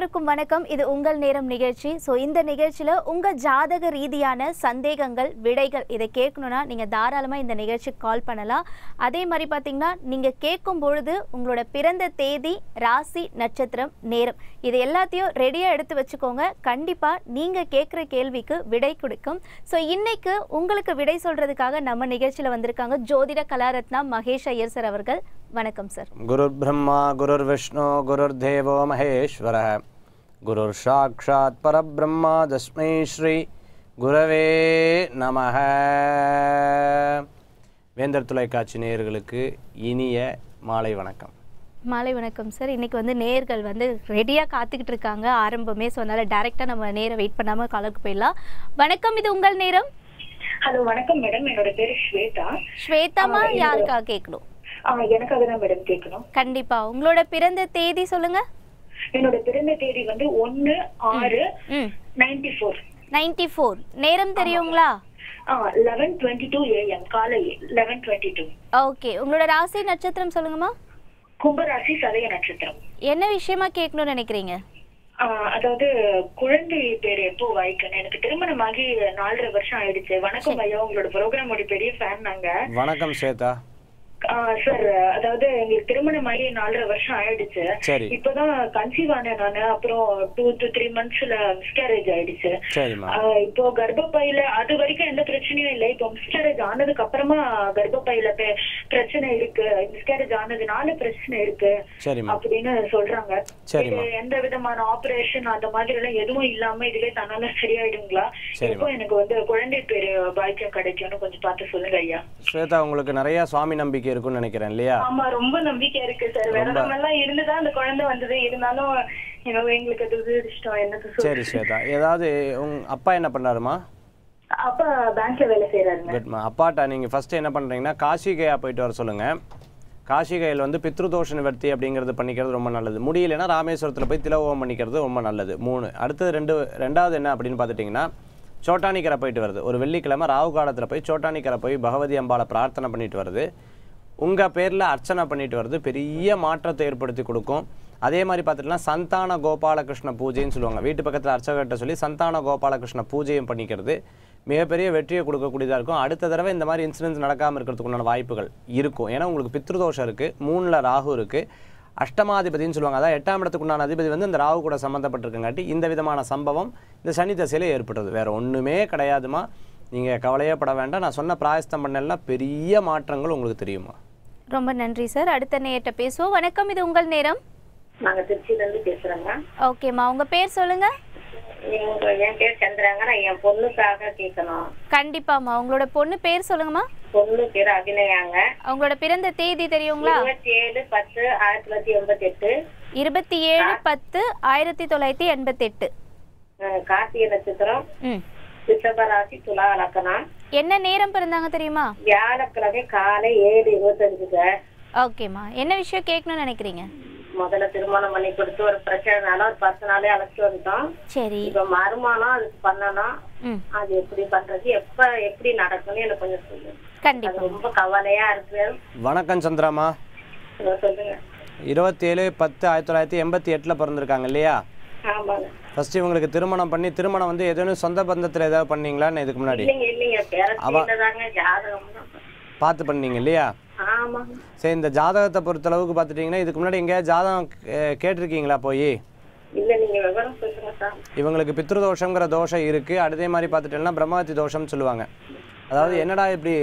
அனைவருக்கும் வணக்கம். இது உங்கள் நேரம் நிகழ்ச்சி. ஸோ இந்த நிகழ்ச்சியில் உங்கள் ஜாதக ரீதியான சந்தேகங்கள் விடைகள் இதை கேட்கணுன்னா நீங்கள் தாராளமாக இந்த நிகழ்ச்சிக்கு கால் பண்ணலாம். அதே மாதிரி பார்த்தீங்கன்னா நீங்கள் கேட்கும் பொழுது உங்களோட பிறந்த தேதி ராசி நட்சத்திரம் நேரம். இது எல்லாத்தையும் ரெடியாக எடுத்து வச்சுக்கோங்க. கண்டிப்பாக நீங்கள் கேட்குற கேள்விக்கு விடை கொடுக்கும். ஸோ இன்னைக்கு உங்களுக்கு விடை சொல்றதுக்காக நம்ம நிகழ்ச்சியில் வந்திருக்காங்க ஜோதிட கலாரத்னா மகேஷ் ஐயர் சார் அவர்கள். வணக்கம் சார் குரு பிரம்மா குருர் விஷ்ணு குருர் தேவோ மகேஸ்வர. குருர் சாட்சாத் பரபிரம்மா தஸ்மை ஸ்ரீ குரவே நமக வேந்தர் தொலைக்காட்சி நேயர்களுக்கு இனிய மாலை வணக்கம். மாலை வணக்கம் சார் இன்றைக்கி வந்து நேர்கள் வந்து ரெடியாக காத்துக்கிட்டு இருக்காங்க. ஆரம்பமே ஸோ அதனால் டேரெக்டாக நம்ம நேரம் வெயிட் பண்ணாமல் காலுக்கு போயிடலாம். வணக்கம் இது உங்கள் நேரம்? ஹலோ வணக்கம் மேடம் என்னோட பேர் ஸ்வேதா. ஸ்வேதாமா யாருக்கா கேட்கணும் எனக்கு அதுதான் மேடம் கேட்கணும் கண்டிப்பாக உங்களோட பிறந்த தேதி சொல்லுங்கள் என்னோட பிறந்த தேதி வந்து ஒன்னு ஆறு நைன்டி ஃபோர் நைன்டி ஃபோர் நேரம் தெரியுங்களா? லெவன் டுவெண்ட்டி டூ ஏஎம் காலை லெவன் டுவெண்ட்டி டூ ஓகே. உங்களோட ராசி நட்சத்திரம் சொல்லுங்கம்மா. கும்பராசி சதய நட்சத்திரம். என்ன விஷயமா கேட்கணும்னு நினைக்கிறீங்க? அதாவது குழந்தை பேர் எப்போ வாய்க்கணும் எனக்கு திருமணமாகி நாலரை வருஷம் ஆயிடுச்சு. வணக்கம் ஐயா உங்களோட ப்ரோக்ராமோட பெரிய ஃபேன் நாங்க. வணக்கம் ஸ்வேதா. சார் அதாவது எங்களுக்கு திருமணமாகி நாலரை வருஷம் ஆயிடுச்சு. இப்பதான் கன்சீவ் ஆனேன் நானு. அப்புறம் டூ டு த்ரீ மந்த்ஸ்ல மிஸ்கேரேஜ் ஆயிடுச்சு. இப்போ கர்ப்பப்பையில அது வரைக்கும் எந்த பிரச்சனையும் இல்லை. இப்போ மிஸ்கேரேஜ் ஆனதுக்கு அப்புறமா கர்ப்பப்பையில பிரச்சனை இருக்கு. மிஸ்கேரேஜ் ஆனதுனால பிரச்சனை இருக்கு அப்படின்னு சொல்றாங்க. எந்த விதமான ஆபரேஷன் அந்த மாதிரி எல்லாம் எதுவும் இல்லாம இதுவே தன்னால சரியாயிடுங்களா. எப்போ எனக்கு வந்து குழந்தை பேரு பாக்கியம் கிடைக்கும்னு கொஞ்சம் பார்த்து சொல்லுங்க ஐயா. ஸ்வேதா உங்களுக்கு நிறைய சுவாமி நம்பிக்கை இருக்குன்னு நினைக்கிறேன் இல்லையா? ஆமா ரொம்ப நம்பிக்கை இருக்கு சார். விரதம் எல்லாம் இருந்துதான் அந்த குழந்தை வந்தது. இருந்தாலும் எங்களுக்கு துரதிருஷ்டம் என்னது சரி ஸ்வேதா. ஏதாவது உங் அப்பா என்ன பண்ணாருமா அப்பா பேங்க்ல வேலை செய்யறாருங்க குட்மா அப்பாட்ட நீங்கள் ஃபஸ்ட்டு என்ன பண்ணுறீங்கன்னா காசிகையா போயிட்டு வர சொல்லுங்கள் காசிகையில் வந்து பித்ருதோஷ நிவர்த்தி அப்படிங்கிறது பண்ணிக்கிறது ரொம்ப நல்லது. முடியலைன்னா ராமேஸ்வரத்தில் போய் திலவோகம் பண்ணிக்கிறது ரொம்ப நல்லது. மூணு. அடுத்தது ரெண்டு ரெண்டாவது என்ன அப்படின்னு பார்த்துட்டிங்கன்னா சோட்டானிக்கரை போயிட்டு வருது. ஒரு வெள்ளிக்கிழமை ராகு காலத்தில் போய் சோட்டானிக்கரை போய் பகவதி அம்பாளை பிரார்த்தனை பண்ணிட்டு வருது. உங்கள் பேரில் அர்ச்சனை பண்ணிட்டு வர்றது பெரிய மாற்றத்தை ஏற்படுத்தி கொடுக்கும். அதே மாதிரி பார்த்துட்டுனா சந்தான கோபாலகிருஷ்ண பூஜைன்னு சொல்லுவாங்க. வீட்டு பக்கத்தில் அர்ச்சகர்கிட்ட சொல்லி சந்தான கோபாலகிருஷ்ண பூஜையும் பண்ணிக்கிறது. மிகப்பெரிய வெற்றியை கொடுக்கக்கூடியதாக இருக்கும். அடுத்த தடவை இந்த மாதிரி இன்சிடென்ட்ஸ் நடக்காமல் இருக்கிறதுக்குண்டான வாய்ப்புகள் இருக்கும். ஏன்னா உங்களுக்கு பித்ருதோஷம் இருக்குது மூணில் ராகு இருக்குது அஷ்டமாதிபதின்னு சொல்லுவாங்க. அதாவது எட்டாம் இடத்துக்குண்டான அதிபதி வந்து இந்த ராகு கூட சம்மந்தப்பட்டிருக்கங்காட்டி இந்த விதமான சம்பவம் இந்த சனி தசையில் ஏற்பட்டது வேறு ஒன்றுமே கிடையாதுமா. நீங்கள் கவலையே பட வேண்டாம். நான் சொன்ன பிராயஸ்தம் பண்ணலாம் பெரிய மாற்றங்கள் உங்களுக்கு தெரியுமா? ரொம்ப நன்றி சார் அடுத்த நேரத்தை பேசுவோம். வணக்கம் இது உங்கள் நேரம்? நாங்க திருச்சியில இருந்து பேசுறோங்க ஓகேம்மா உங்க பேர் சொல்லுங்க. என் பேர் சந்திராங்க. நான் என் பொண்ணுக்காக கேட்கணும். கண்டிப்பாம்மா உங்களோட பொண்ணு பேர் சொல்லுங்கம்மா பொண்ணு பேர் அபிநயாங்க. உங்களோட பிறந்த தேதி தெரியுங்களா? இருபத்தி ஏழு பத்து ஆயிரத்தி தொள்ளாயிரத்தி எண்பத்தி எட்டு இருபத்தி ஏழு பத்து ஆயிரத்தி தொள்ளாயிரத்தி எண்பத்தெட்டு. கார்த்திகை நட்சத்திரம். ம். ரிஷபராசி துலா லக்கணம் என்ன நேரம் பிறந்தாங்க தெரியுமா? வியாழக்கிழமை காலை ஏழு இருபத்தஞ்சுங்க. ஓகேம்மா. என்ன விஷயம் கேட்கணும்னு நினைக்கிறீங்க? முதல்ல திருமணம் பண்ணி கொடுத்து ஒரு பிரச்சனைனால ஒரு பத்து நாளே அழைச்சிட்டு வந்துட்டோம். சரி. இப்ப மறுமானம் அதுக்கு பண்ணணும் அது எப்படி பண்றது? எப்ப எப்படி நடக்கும்னு எனக்கு கொஞ்சம் சொல்லுங்க. கண்டிப்பா. ரொம்ப கவலையா இருக்கு. வணக்கம் சந்திராமா. சொல்லுங்க. இருபத்தேழு பத்து ஆயிரத்தி தொள்ளாயிரத்தி எண்பத்தி எட்டில் பிறந்திருக்காங்க இல்லையா? ஆமாங்க. ஃபர்ஸ்ட் இவங்களுக்கு திருமணம் பண்ணி திருமணம் வந்து ஏதேனும் சொந்த பந்தத்தில் ஏதாவது பண்ணீங்களான்னு இதுக்கு முன்னாடி. பார்த்து பண்ணீங்க இல்லையா? சரி இந்த ஜாதகத்தை பொறுத்தளவுக்கு பார்த்துட்டிங்கன்னா இதுக்கு முன்னாடி எங்கேயா ஜாதகம் கேட்டிருக்கீங்களா போய்? இவங்களுக்கு பித்ருதோஷங்கிற தோஷம் இருக்குது அதே மாதிரி பார்த்துட்டீங்கன்னா பிரம்மஹத்தி தோஷம்னு சொல்லுவாங்க. அதாவது என்னடா இப்படி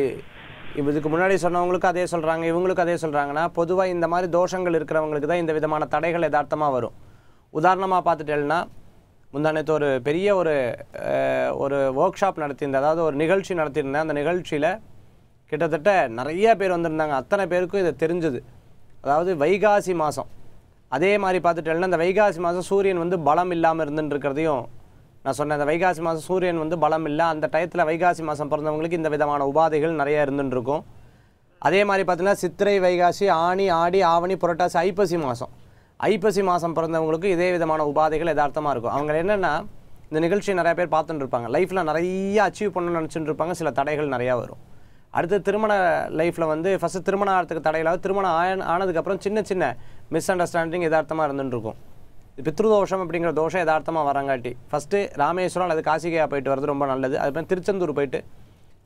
இப்ப இதுக்கு முன்னாடி சொன்னவங்களுக்கு அதே சொல்கிறாங்க இவங்களுக்கு அதே சொல்கிறாங்கன்னா பொதுவாக இந்த மாதிரி தோஷங்கள் இருக்கிறவங்களுக்கு தான் இந்த விதமான தடைகள் யதார்த்தமாக வரும். உதாரணமாக பார்த்துட்டேன்னா முந்தானத்து ஒரு பெரிய ஒரு ஒரு ஒர்க் ஷாப் நடத்தியிருந்தேன் அதாவது ஒரு நிகழ்ச்சி நடத்தியிருந்தேன். அந்த நிகழ்ச்சியில் கிட்டத்தட்ட நிறைய பேர் வந்திருந்தாங்க. அத்தனை பேருக்கும் இது தெரிஞ்சது. அதாவது வைகாசி மாதம் அதே மாதிரி பார்த்துட்டேன்னா இந்த வைகாசி மாதம் சூரியன் வந்து பலம் இல்லாமல் இருந்துட்டு இருக்கிறதையும் நான் சொன்னேன். அந்த வைகாசி மாதம் சூரியன் வந்து பலம் இல்லை. அந்த டயத்தில் வைகாசி மாதம் பிறந்தவங்களுக்கு இந்த விதமான உபாதைகள் நிறைய இருந்துட்டுருக்கும் அதே மாதிரி பார்த்தீங்கன்னா சித்திரை வைகாசி ஆனி ஆடி ஆவணி புரட்டாசி ஐப்பசி மாதம் ஐப்பசி மாதம் பிறந்தவங்களுக்கு இதே விதமான உபாதைகள் யதார்த்தமாக இருக்கும். அவங்க என்னென்னா இந்த நிகழ்ச்சியை நிறைய பேர் பார்த்துட்டு இருப்பாங்க. லைஃப்பில் நிறைய அச்சீவ் பண்ணணும்னு நினச்சிட்டு இருப்பாங்க. சில தடைகள் நிறையா வரும். அடுத்து திருமண லைஃப்பில் வந்து ஃபஸ்ட்டு திருமணம் ஆகிறதுக்கு தடையிலாவது திருமணம் ஆய ஆனதுக்கப்புறம் சின்ன சின்ன மிஸ் அண்டர்ஸ்டாண்டிங் யதார்த்தமாக இருந்துட்டுருக்கும் பித்ருதோஷம் அப்படிங்கிற தோஷம் யதார்த்தமாக வரங்காட்டி. ஃபஸ்ட்டு ராமேஸ்வரம் அல்லது காசிகையா போயிட்டு வர்றது ரொம்ப நல்லது. அதுக்கப்புறம் திருச்செந்தூர் போயிட்டு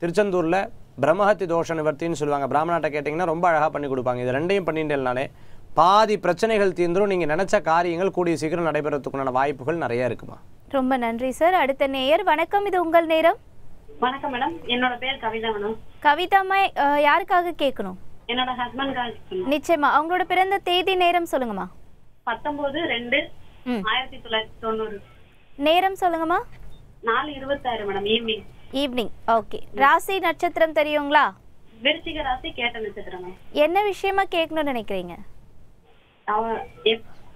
திருச்செந்தூரில் பிரம்மஹத்தி தோஷ நிவர்த்தின்னு சொல்லுவாங்க. பிராமணாட்ட கேட்டிங்கன்னா ரொம்ப அழகாக பண்ணி கொடுப்பாங்க. இது ரெண்டையும் பண்ணிட்டேனாலே பாதி பிரச்சனைகள் தீர்ந்துரும். நீங்கள் நினச்ச காரியங்கள் கூடிய சீக்கிரம் நடைபெறத்துக்குண்டான வாய்ப்புகள் நிறைய இருக்குமா? ரொம்ப நன்றி சார். அடுத்த நேயர் வணக்கம். இது உங்கள் நேரம். வணக்கம் மேடம். என்னோட பேர் கவிதா மேடம். கவிதாம்மா அஹ், யாருக்காக கேட்கணும்? என்னோட ஹஸ்பண்ட் நிச்சயமா. அவங்களோட பிறந்த தேதி நேரம் சொல்லுங்கம்மா. பத்தொன்பது ரெண்டு ஆயிரத்தி தொள்ளாயிரத்தி தொண்ணூறு. நேரம் சொல்லுங்கம்மா. நாலு இருபத்தாறு மேடம். ஈவினிங் ஈவினிங் ஓகே ராசி நட்சத்திரம் தெரியுங்களா? விருச்சிக ராசி கேட்ட நட்சத்திரம் என்ன விஷயமா கேட்கணும்னு நினைக்கிறீங்க?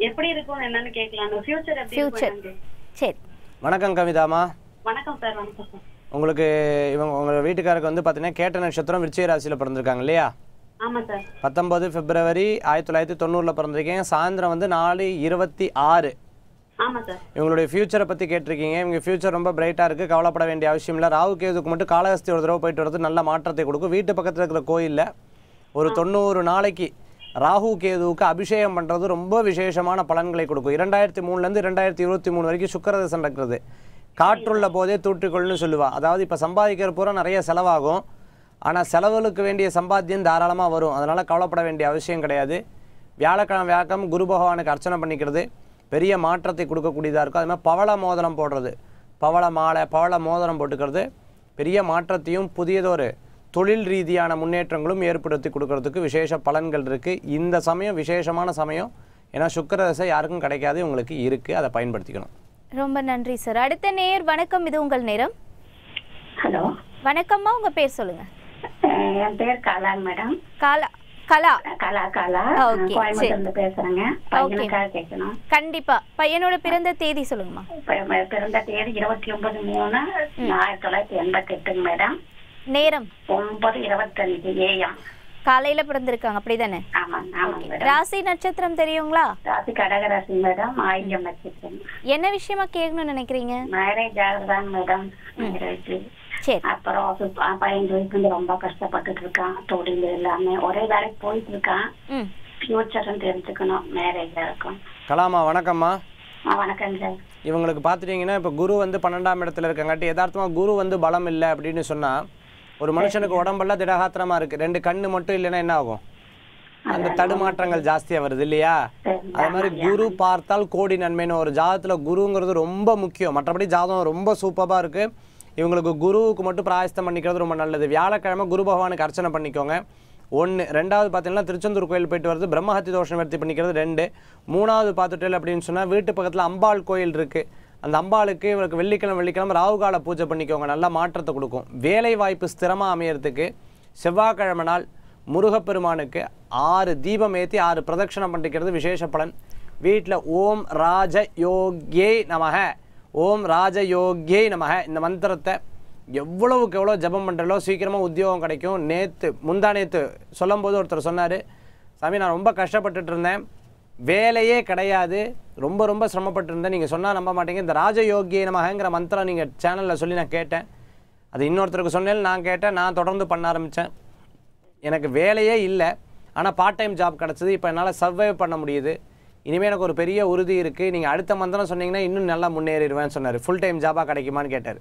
எப்படி இருக்கும் என்னன்னு கேட்கலாம். ஃபியூச்சர் ஃபியூச்சர் சரி. வணக்கம் கவிதாமா. வணக்கம் சார் வணக்கம் சார் உங்களுக்கு இவங்க உங்கள் வீட்டுக்காருக்கு வந்து பார்த்தீங்கன்னா கேட்ட நட்சத்திரம் விருச்சிக ராசியில் பிறந்திருக்காங்க இல்லையா? ஆமா சார் பத்தொம்பது பிப்ரவரி ஆயிரத்தி தொள்ளாயிரத்தி தொண்ணூறில் பிறந்திருக்கீங்க. சாயந்தரம் வந்து நாலு இருபத்தி ஆறு. ஆமா சார் இவங்களுடைய ஃபியூச்சரை பற்றி கேட்டிருக்கீங்க. இவங்க ஃபியூச்சர் ரொம்ப பிரைட்டாக இருக்குது கவலைப்பட வேண்டிய அவசியம் இல்லை. ராகு கேதுக்கு மட்டும் காலஹஸ்தி ஒரு தடவை போயிட்டு வரது நல்ல மாற்றத்தை கொடுக்கும். வீட்டு பக்கத்தில் இருக்கிற கோயிலில் ஒரு தொண்ணூறு நாளைக்கு ராகு கேதுவுக்கு அபிஷேகம் பண்ணுறது ரொம்ப விசேஷமான பலன்களை கொடுக்கும். இரண்டாயிரத்தி மூணுலேருந்து இரண்டாயிரத்தி இருபத்தி மூணு வரைக்கும் சுக்கரதசம் நடக்கிறது. காற்றுள்ள போதே தூற்றிக்கொள்னு சொல்லுவா. அதாவது இப்போ சம்பாதிக்கிற பூரா நிறைய செலவாகும். ஆனால் செலவுகளுக்கு வேண்டிய சம்பாத்தியம் தாராளமாக வரும். அதனால் கவலைப்பட வேண்டிய அவசியம் கிடையாது. வியாழக்கிழமை வியாக்கம் குரு பகவானுக்கு அர்ச்சனை பண்ணிக்கிறது. பெரிய மாற்றத்தை கொடுக்கக்கூடியதாக இருக்கும். அது மாதிரி பவள மோதனம் போடுறது. பவள மாலை பவள மோதிரம் போட்டுக்கிறது. பெரிய மாற்றத்தையும் புதியதொரு தொழில் ரீதியான முன்னேற்றங்களும் ஏற்படுத்தி கொடுக்கறதுக்கு விசேஷ பலன்கள் இருக்குது இந்த சமயம் விசேஷமான சமயம். ஏன்னா சுக்கரதசை யாருக்கும் கிடைக்காது உங்களுக்கு இருக்குது அதை பயன்படுத்திக்கணும். ரொம்ப நன்றி சார். அடுத்த நேயர் வணக்கம். இது உங்கள் நேரம். ஹலோ. வணக்கம்மா உங்க பேர் சொல்லுங்க. என் பேர் கலாங் மேடம். காலா கலா. கலா கலா. Okay, கோயம்புத்தூர்ல பேசுறேங்க. பையனுக்காக கேட்கணும். கண்டிப்பா. பையனோட பிறந்த தேதி சொல்லுங்கம்மா. பிறந்த தேதி இருபத்தி ஒன்பது மூணு ஆயிரத்தி தொள்ளாயிரத்தி எண்பத்தி எட்டுங்க மேடம். நேரம். ஒன்பது இருபத்தஞ்சு ஏஎம் காலையில பிறந்திருக்காங்க அப்படிதானே? ராசி நட்சத்திரம் தெரியுங்களா? ராசி கடகராசி மேடம் ஆயிரம் நட்சத்திரம். என்ன விஷயமா கேட்கணும்னு நினைக்கிறீங்க? மேரேஜ் ஆகுதாங்க மேடம் சரி. அப்புறம் பதினஞ்சு வயசுல ரொம்ப கஷ்டப்பட்டுட்டு இருக்கான். தொழில் எல்லாமே. ஒரே வேலைக்கு போயிட்டு இருக்கான். ம். ஃபியூச்சரும் தெரிஞ்சுக்கணும். மேரேஜ் இருக்கும் கலாமா வணக்கம்மா. வணக்கம் சார் இவங்களுக்கு பார்த்துட்டிங்கன்னா இப்போ குரு வந்து பன்னெண்டாம் இடத்துல இருக்கங்காட்டி யதார்த்தமாக குரு வந்து பலம் இல்லை அப்படின்னு சொன்னால் ஒரு மனுஷனுக்கு உடம்பெல்லாம் திடகாத்திரமாக இருக்குது ரெண்டு கண்ணு மட்டும் இல்லைன்னா என்ன ஆகும்? அந்த தடுமாற்றங்கள் ஜாஸ்தியாக வருது இல்லையா? அது மாதிரி குரு பார்த்தால் கோடி நன்மைன்னு ஒரு ஜாதத்தில் குருங்கிறது ரொம்ப முக்கியம். மற்றபடி ஜாதகம் ரொம்ப சூப்பராக இருக்குது இவங்களுக்கு குருவுக்கு மட்டும் பிராயஸ்தம் பண்ணிக்கிறது ரொம்ப நல்லது. வியாழக்கிழமை குரு பகவானுக்கு அர்ச்சனை பண்ணிக்கோங்க. ஒன்று ரெண்டாவது பார்த்தீங்கன்னா திருச்செந்தூர் கோயில் போயிட்டு வருது பிரம்மஹத்தி தோஷம் நிவர்த்தி பண்ணிக்கிறது ரெண்டு. மூணாவது பார்த்துட்டு அப்படின்னு சொன்னால் வீட்டு பக்கத்தில் அம்பாள் கோயில் இருக்குது அந்த அம்பாளுக்கு இவருக்கு வெள்ளிக்கிழமை வெள்ளிக்கிழமை ராகுகால பூஜை பண்ணிக்கோங்க. நல்ல மாற்றத்தை கொடுக்கும். வேலை வாய்ப்பு ஸ்திரமாக அமையறதுக்கு செவ்வாய்க்கிழமை நாள் முருகப்பெருமானுக்கு ஆறு தீபம் ஏற்றி ஆறு பிரதட்சணம் பண்ணிக்கிறது விசேஷ பலன். வீட்டில் ஓம் ராஜ யோக்யே நமக. ஓம் ராஜ யோக்யே நமக. இந்த மந்திரத்தை எவ்வளவுக்கு எவ்வளோ ஜெபம் பண்ணுறளோ சீக்கிரமாக உத்தியோகம் கிடைக்கும். நேற்று முந்தா நேற்று சொல்லும்போது ஒருத்தர் சொன்னார் சாமி நான் ரொம்ப கஷ்டப்பட்டுட்டு இருந்தேன். வேலையே கிடையாது. ரொம்ப ரொம்ப சிரமப்பட்டு இருந்தேன் நீங்கள் சொன்னால் நம்ப மாட்டீங்க. இந்த ராஜயோகிய நமகங்கிற மந்திரம் நீங்கள் சேனலில் சொல்லி நான் கேட்டேன். அது இன்னொருத்தருக்கு சொன்னேன் நான் கேட்டேன் நான் தொடர்ந்து பண்ண ஆரம்பித்தேன் எனக்கு வேலையே இல்லை. ஆனால் பார்ட் டைம் ஜாப் கிடச்சிது. இப்போ என்னால் சர்வைவ் பண்ண முடியுது. இனிமேல் எனக்கு ஒரு பெரிய உறுதி இருக்குது நீங்கள் அடுத்த மந்திரம் சொன்னீங்கன்னா இன்னும் நல்லா முன்னேறிடுவேன் சொன்னார். ஃபுல் டைம் ஜாபாக கிடைக்குமான்னு கேட்டார்.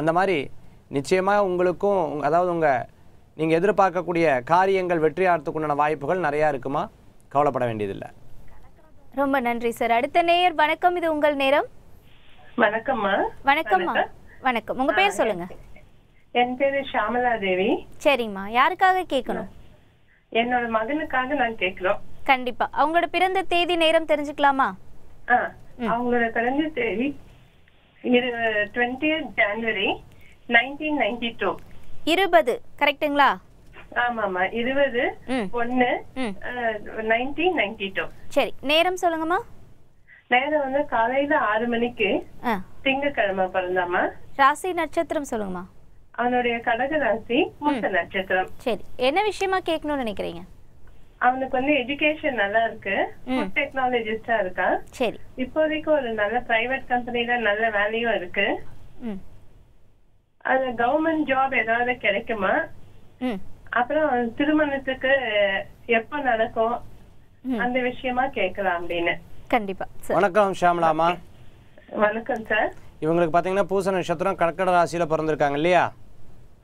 அந்த மாதிரி நிச்சயமாக உங்களுக்கும் அதாவது உங்கள் நீங்கள் எதிர்பார்க்கக்கூடிய காரியங்கள் வெற்றி ஆகிறதுக்குண்டான வாய்ப்புகள் நிறையா இருக்குமா? கவலைப்பட வேண்டியதில்லை. ரொம்ப நன்றி சார். அடுத்த நேயர் வணக்கம். இது உங்கள் நேரம். வணக்கம்மா. வணக்கம்மா. வணக்கம். உங்க பேர் சொல்லுங்க. என் பேரு ஷாமலா தேவி. சரிங்கம்மா யாருக்காக கேட்கணும்? என்னோட மகனுக்காக நான் கேக்குறோம் கண்டிப்பா. அவங்களோட பிறந்த தேதி நேரம் தெரிஞ்சுக்கலாமா? அவங்களோட பிறந்த தேதி twenty January nineteen ninety two இருபது. கரெக்ட்டுங்களா? ஆமாமா இருபது ஒன்னு நைன்டீன் நைன்டி டூ சரி நேரம் சொல்லுங்கம்மா. நேரம் வந்து காலையில ஆறு மணிக்கு திங்கக்கிழமை பிறந்தாமா ராசி நட்சத்திரம் சொல்லுங்கம்மா. அவனுடைய கடக ராசி மூத்த நட்சத்திரம். சரி என்ன விஷயமா கேட்கணும்னு நினைக்கிறீங்க? அவனுக்கு வந்து எஜுகேஷன் நல்லா இருக்கு. ஃபுட் டெக்னாலஜிஸ்டா இருக்கான் சரி. இப்போதைக்கு ஒரு நல்ல பிரைவேட் கம்பெனில நல்ல வேலையும் இருக்கு. அது கவர்மெண்ட் ஜாப் ஏதாவது கிடைக்குமா? அப்புறம் திருமணத்துக்கு எப்ப நடக்கும். அந்த விஷயமா கேட்கலாம் அப்படின்னு. கண்டிப்பா வணக்கம் ஷியாமலாமா. வணக்கம் சார் இவங்களுக்கு பார்த்தீங்கன்னா பூச நட்சத்திரம் கர்க்கட ராசியில் பிறந்திருக்காங்க இல்லையா?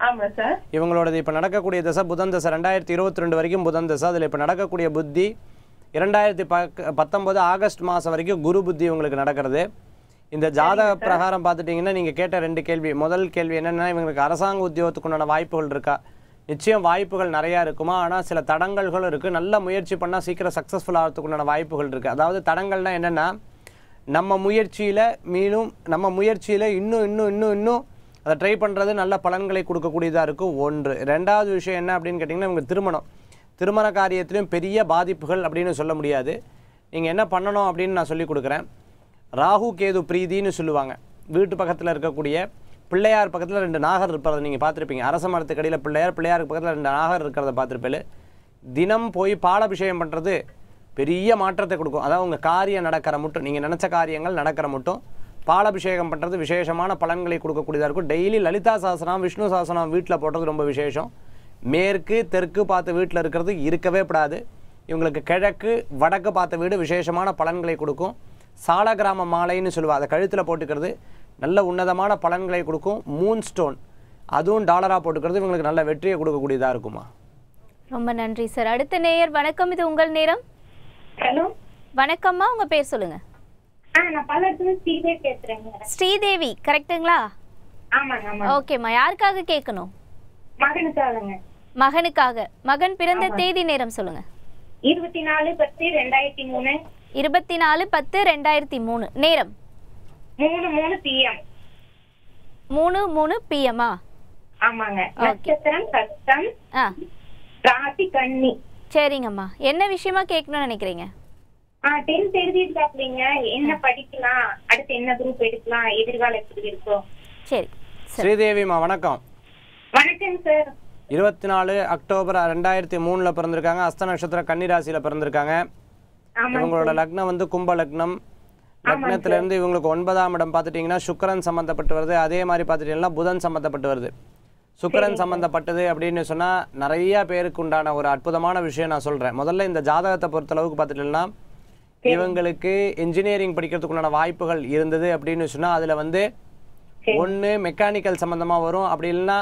ஆமா சார் இவங்களோடது இப்போ நடக்கக்கூடிய தசை புதன் தசை. ரெண்டாயிரத்தி இருபத்தி ரெண்டு வரைக்கும் புதன் தசை. அதில் இப்போ நடக்கக்கூடிய புத்தி இரண்டாயிரத்தி பக்க பத்தொம்போது ஆகஸ்ட் மாதம் வரைக்கும் குரு புத்தி உங்களுக்கு நடக்கிறது. இந்த ஜாதக பிரகாரம் பார்த்துட்டிங்கன்னா நீங்கள் கேட்ட ரெண்டு கேள்வி. முதல் கேள்வி என்னென்னா இவங்களுக்கு அரசாங்க உத்தியோகத்துக்குண்டான வாய்ப்புகள் இருக்கா? நிச்சயம் வாய்ப்புகள் நிறையா இருக்குமா? ஆனால் சில தடங்கல்களும் இருக்குது நல்ல முயற்சி பண்ணால் சீக்கிரம் சக்ஸஸ்ஃபுல் ஆகிறதுக்குண்டான வாய்ப்புகள் இருக்குது அதாவது தடங்கள்னால் என்னென்னா நம்ம முயற்சியில் மீண்டும் நம்ம முயற்சியில் இன்னும் இன்னும் இன்னும் இன்னும் அதை ட்ரை பண்ணுறது நல்ல பலன்களை கொடுக்கக்கூடியதாக இருக்கும் ஒன்று. ரெண்டாவது விஷயம் என்ன அப்படின்னு கேட்டிங்கன்னா இவங்க திருமணம். திருமண காரியத்திலையும் பெரிய பாதிப்புகள் அப்படின்னு சொல்ல முடியாது. நீங்கள் என்ன பண்ணணும் அப்படின்னு நான் சொல்லி கொடுக்குறேன். ராகு கேது பிரீதின்னு சொல்லுவாங்க. வீட்டு பக்கத்தில் இருக்கக்கூடிய பிள்ளையார் பக்கத்தில் ரெண்டு நாகர் இருப்பதை நீங்கள் பார்த்துருப்பீங்க. அரச மரத்துக்கடியில் பிள்ளையார் பிள்ளையாருக்கு பக்கத்தில் ரெண்டு நாகர் இருக்கிறத பார்த்துருப்பேன் தினம் போய் பாலபிஷேகம் பண்ணுறது பெரிய மாற்றத்தை கொடுக்கும். அதாவது உங்கள் காரியம் நடக்கிற மட்டும் நீங்கள் நினச்ச காரியங்கள் நடக்கிற மட்டும். பாலபிஷேகம் பண்ணுறது விசேஷமான பலன்களை கொடுக்கக்கூடியதாக இருக்கும். டெய்லி லலிதா சாசனம் விஷ்ணு சாசனம் வீட்டில் போடுறது ரொம்ப விசேஷம். மேற்கு தெற்கு பார்த்த வீட்டில் இருக்கிறது இருக்கவே கூடாது இவங்களுக்கு கிழக்கு வடக்கு பார்த்த வீடு விசேஷமான பலன்களை கொடுக்கும். சாலகிராம மாலைன்னு சொல்லுவாள் அதை கழுத்தில் போட்டுக்கிறது. நல்ல உன்னதமான பலன்களை கொடுக்கும் மூன் ஸ்டோன் அதுவும் டாலராக போட்டுக்கிறது இவங்களுக்கு நல்ல வெற்றியை கொடுக்கக்கூடியதாக இருக்குமா? ரொம்ப நன்றி சார் அடுத்த நேயர் வணக்கம். இது உங்கள் நேரம்? ஹலோ? வணக்கம்மா உங்க பேர் சொல்லுங்க. ஸ்ரீதேவி கரெக்ட்டுங்களா ஓகேம்மா யாருக்காக கேட்கணும்? மகனுக்காக. மகன் பிறந்த தேதி நேரம் சொல்லுங்க. இருபத்தி நாலு பத்து ரெண்டாயிரத்தி மூணு. இருபத்தி நாலு பத்து ரெண்டாயிரத்தி மூணு. நேரம். மூணு மூணு பிஎம் மூணு மூணு பிஎம்மா ஆமாங்க. நட்சத்திரம் ஆ. ராசி கன்னி. சரிங்கம்மா. என்ன விஷயமா கேட்கணும்னு நினைக்கிறீங்க? டென்த் எழுதியிருக்காப்லீங்க என்ன படிக்கலாம்? அடுத்து என்ன குரூப் எடுக்கலாம்? எதிர்காலம் எப்படி இருக்கும் சரி சரி. ஸ்ரீதேவிமா வணக்கம். வணக்கம் சார் இருபத்தி நாலு அக்டோபர் ரெண்டாயிரத்தி மூணில் பிறந்திருக்காங்க. அஸ்த நட்சத்திரம் கன்னிராசியில் பிறந்திருக்காங்க. இவங்களோட லக்னம் வந்து கும்ப லக்னம். லக்னத்துல இருந்து இவங்களுக்கு ஒன்பதாம் இடம் பார்த்துட்டிங்கன்னா சுக்கிரன் சம்மந்தப்பட்டு வருது. அதே மாதிரி பார்த்துட்டிங்கன்னா புதன் சம்மந்தப்பட்டு வருது. சுக்கிரன் சம்மந்தப்பட்டது அப்படின்னு சொன்னால் நிறைய பேருக்கு உண்டான ஒரு அற்புதமான விஷயம் நான் சொல்கிறேன் முதல்ல இந்த ஜாதகத்தை பொறுத்தளவுக்கு பார்த்துட்டிங்கன்னா இவங்களுக்கு இன்ஜினியரிங் படிக்கிறதுக்கு உண்டான வாய்ப்புகள் இருந்தது அப்படின்னு சொன்னால் அதில் வந்து ஒன்று மெக்கானிக்கல் சம்மந்தமாக வரும். அப்படி இல்லைன்னா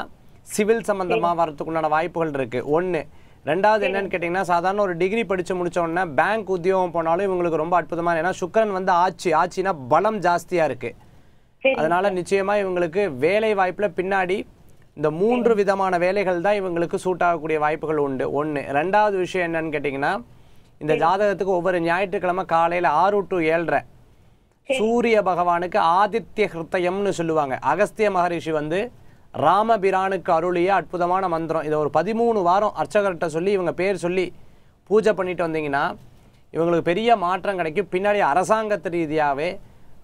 சிவில் சம்மந்தமாக வரதுக்கு உண்டான வாய்ப்புகள் இருக்குது ஒன்று ரெண்டாவது என்னன்னு கேட்டிங்கன்னா சாதாரண ஒரு டிகிரி படித்து முடிச்ச உடனே பேங்க் உத்தியோகம் போனாலும் இவங்களுக்கு ரொம்ப அற்புதமான ஏன்னா சுக்கிரன் வந்து ஆட்சி ஆட்சினா பலம் ஜாஸ்தியாக இருக்குது அதனால நிச்சயமா இவங்களுக்கு வேலை வாய்ப்புல பின்னாடி இந்த மூன்று விதமான வேலைகள் தான் இவங்களுக்கு சூட் ஆகக்கூடிய வாய்ப்புகள் உண்டு. ஒன்று ரெண்டாவது விஷயம் என்னன்னு கேட்டிங்கன்னா இந்த ஜாதகத்துக்கு ஒவ்வொரு ஞாயிற்றுக்கிழமை காலையில் ஆறு டு ஏழரை சூரிய பகவானுக்கு ஆதித்ய ஹிருத்தயம்னு சொல்லுவாங்க. அகஸ்திய மகரிஷி வந்து ராமபிரானுக்கு அருளிய அற்புதமான மந்திரம். இதை ஒரு பதிமூணு வாரம் அர்ச்சகர்கிட்ட சொல்லி இவங்க பேர் சொல்லி பூஜை பண்ணிட்டு வந்தீங்கன்னா இவங்களுக்கு பெரிய மாற்றம் கிடைக்கும். பின்னாடி அரசாங்கத்து ரீதியாகவே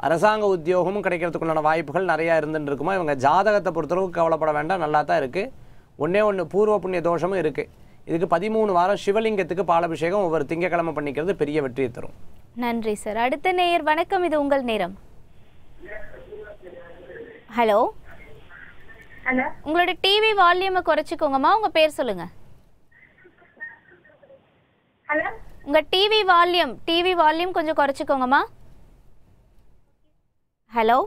அரசாங்க உத்தியோகமும் கிடைக்கிறதுக்குள்ளான வாய்ப்புகள் நிறையா இருந்துட்டு இருக்குமா இவங்க ஜாதகத்தை பொறுத்தளவுக்கு கவலைப்பட வேண்டாம் நல்லா தான் இருக்குது ஒன்றே ஒன்று பூர்வ புண்ணிய தோஷமும் இருக்குது இதுக்கு பதிமூணு வாரம் சிவலிங்கத்துக்கு பாலபிஷேகம் ஒவ்வொரு திங்கக்கிழமை பண்ணிக்கிறது பெரிய வெற்றியை தரும். நன்றி சார். அடுத்த நேயர் வணக்கம். இது உங்கள் நேரம். ஹலோ? உங்களோட டிவி வால்யூமை குறைச்சிக்கோங்கம்மா. உங்க பேர் சொல்லுங்க. ஹலோ உங்க டிவி வால்யூம் டிவி வால்யூம் கொஞ்சம் குறைச்சிக்கோங்கம்மா. ஹலோ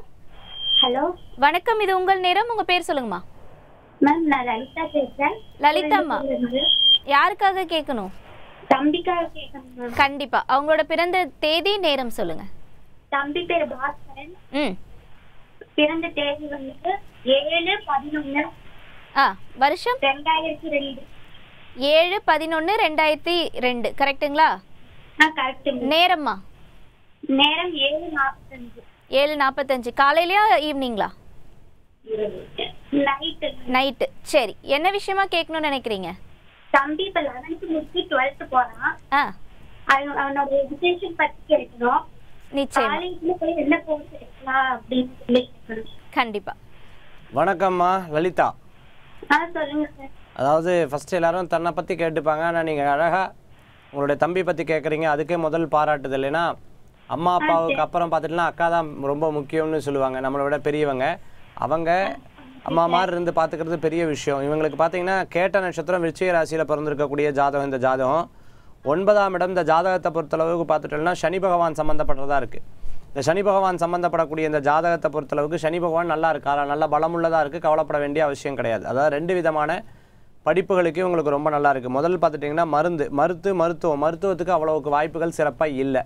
ஹலோ வணக்கம் இது உங்கள் நேரம். உங்க பேர் சொல்லுங்கம்மா. மேம் நான் லலிதா பேசுறேன். லலிதாம்மா. யாருக்காக கேட்கணும்? தம்பிக்காக கேட்கணும் கண்டிப்பா. அவங்களோட பிறந்த தேதி நேரம் சொல்லுங்க. தம்பி பேர் பாஸ்கரன். ம். பிறந்த தேதி வந்துட்டு ஏழு பதினொன்னு ஆ வருஷம்? ரெண்டாயிரத்தி ரெண்டு. ஏழு பதினொன்று ரெண்டாயிரத்தி ரெண்டு. கரெக்ட்டுங்களா ஆ கரெக்ட் நேரம்மா? நேரம் ஏழு நாற்பத்தஞ்சு ஏழு நாற்பத்தஞ்சு காலையிலயா ஈவினிங்களா நைட்டு சரி. என்ன விஷயமா கேட்கணும்னு நினைக்கிறீங்க? தம்பி இப்ப லெவன்த் முடிச்சு டுவெல்த் போறான். அவனோட எஜுகேஷன் பத்தி கேட்கணும். நிச்சயம். என்ன கோர்ஸ் எடுக்கலாம் அப்படின்னு சொல்லி கண்டிப்பா. வணக்கம்மா லலிதா. அதாவது ஃபஸ்ட்டு எல்லாரும் தன்னை பற்றி கேட்டுப்பாங்க. ஆனால் நீங்கள் அழகாக உங்களுடைய தம்பி பற்றி கேட்குறீங்க அதுக்கே முதல் பாராட்டுதல். ஏன்னா அம்மா அப்பாவுக்கு அப்புறம் பார்த்துட்டுலாம் அக்கா தான் ரொம்ப முக்கியம்னு சொல்லுவாங்க. நம்மளை விட பெரியவங்க. அவங்க அம்மா மாதிரி இருந்து பார்த்துக்கிறது பெரிய விஷயம். இவங்களுக்கு பார்த்தீங்கன்னா கேட்ட நட்சத்திரம் விருச்சிக ராசியில் பிறந்திருக்கக்கூடிய ஜாதகம். இந்த ஜாதகம் ஒன்பதாம் இடம் இந்த ஜாதகத்தை பொறுத்தளவுக்கு பார்த்துட்டோம்னா சனி பகவான் சம்மந்தப்பட்டதா இருக்குது இந்த சனி பகவான் சம்மந்தப்படக்கூடிய இந்த ஜாதகத்தை பொறுத்தளவுக்கு சனி பகவான் நல்லா இருக்கா நல்ல பலமுள்ளதாக இருக்குது கவலைப்பட வேண்டிய அவசியம் கிடையாது. அதாவது ரெண்டு விதமான படிப்புகளுக்கு உங்களுக்கு ரொம்ப நல்லா இருக்குது முதல் பார்த்துட்டிங்கன்னா மருந்து மருத்து மருத்துவம். மருத்துவத்துக்கு அவ்வளோவுக்கு வாய்ப்புகள் சிறப்பாக இல்லை.